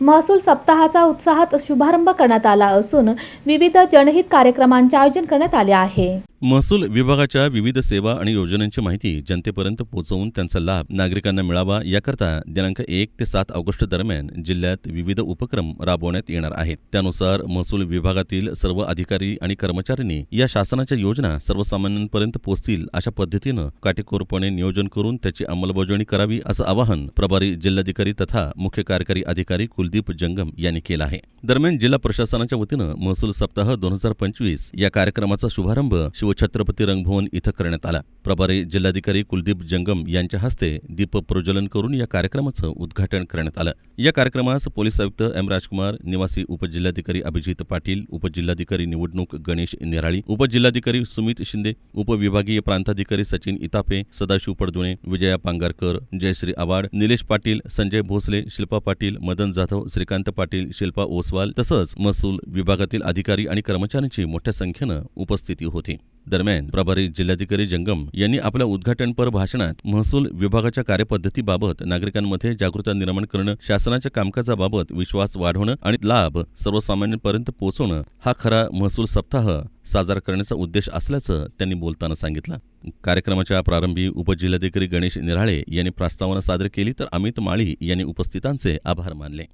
महसूल सप्ताहाचा उत्साहात शुभारंभ करण्यात आला असून विविध जनहित कार्यक्रमांचे आयोजन करण्यात आले आहे. महसूल विभागाच्या विविध सेवा आणि योजनांची माहिती जनतेपर्यंत पोहोचवून त्यांचा लाभ नागरिकांना मिळावा याकरता दिनांक एक ते सात ऑगस्ट दरम्यान जिल्ह्यात विविध उपक्रम राबवण्यात येणार आहेत. त्यानुसार महसूल विभागातील सर्व अधिकारी आणि कर्मचाऱ्यांनी या शासनाच्या योजना सर्वसामान्यांपर्यंत पोहोचतील अशा पद्धतीनं काटेकोरपणे नियोजन करून त्याची अंमलबजावणी करावी असं आवाहन प्रभारी जिल्हाधिकारी तथा मुख्य कार्यकारी अधिकारी कुलदीप जंगम यांनी केलं आहे. दरम्यान जिल्हा प्रशासनाच्या वतीनं महसूल सप्ताह दोन हजार पंचवीस या कार्यक्रमाचा शुभारंभ शिवछत्रपती रंगभवन इथं करण्यात आला. प्रभारी जिल्हाधिकारी कुलदीप जंगम यांच्या हस्ते दीप प्रज्वलन करून या कार्यक्रमाचं उद्घाटन करण्यात आलं. या कार्यक्रमास पोलीस आयुक्त एम राजकुमार निवासी उपजिल्हाधिकारी अभिजित पाटील उपजिल्हाधिकारी निवडणूक गणेश निराळी उपजिल्हाधिकारी सुमित शिंदे उपविभागीय प्रांताधिकारी सचिन इतापे सदाशिव पडदुणे विजया पांगारकर जयश्री आवाड निलेश पाटील संजय भोसले शिल्पा पाटील मदन जाधव श्रीकांत पाटील शिल्पा ओसवाल तसंच महसूल विभागातील अधिकारी आणि कर्मचाऱ्यांची मोठ्या संख्येनं उपस्थिती होती. दरम्यान प्रभारी जिल्हाधिकारी जंगम यांनी आपल्या उद्घाटनपर भाषणात महसूल विभागाच्या कार्यपद्धतीबाबत नागरिकांमध्ये जागृता निर्माण करणं शासनाच्या कामकाजाबाबत विश्वास वाढवणं आणि लाभ सर्वसामान्यांपर्यंत पोहोचवणं हा खरा महसूल सप्ताह साजरा करण्याचा उद्देश असल्याचं त्यांनी बोलताना सांगितलं. कार्यक्रमाच्या प्रारंभी उपजिल्हाधिकारी गणेश निराळे यांनी प्रस्तावना सादर केली तर अमित माळी यांनी उपस्थितांचे आभार मानले.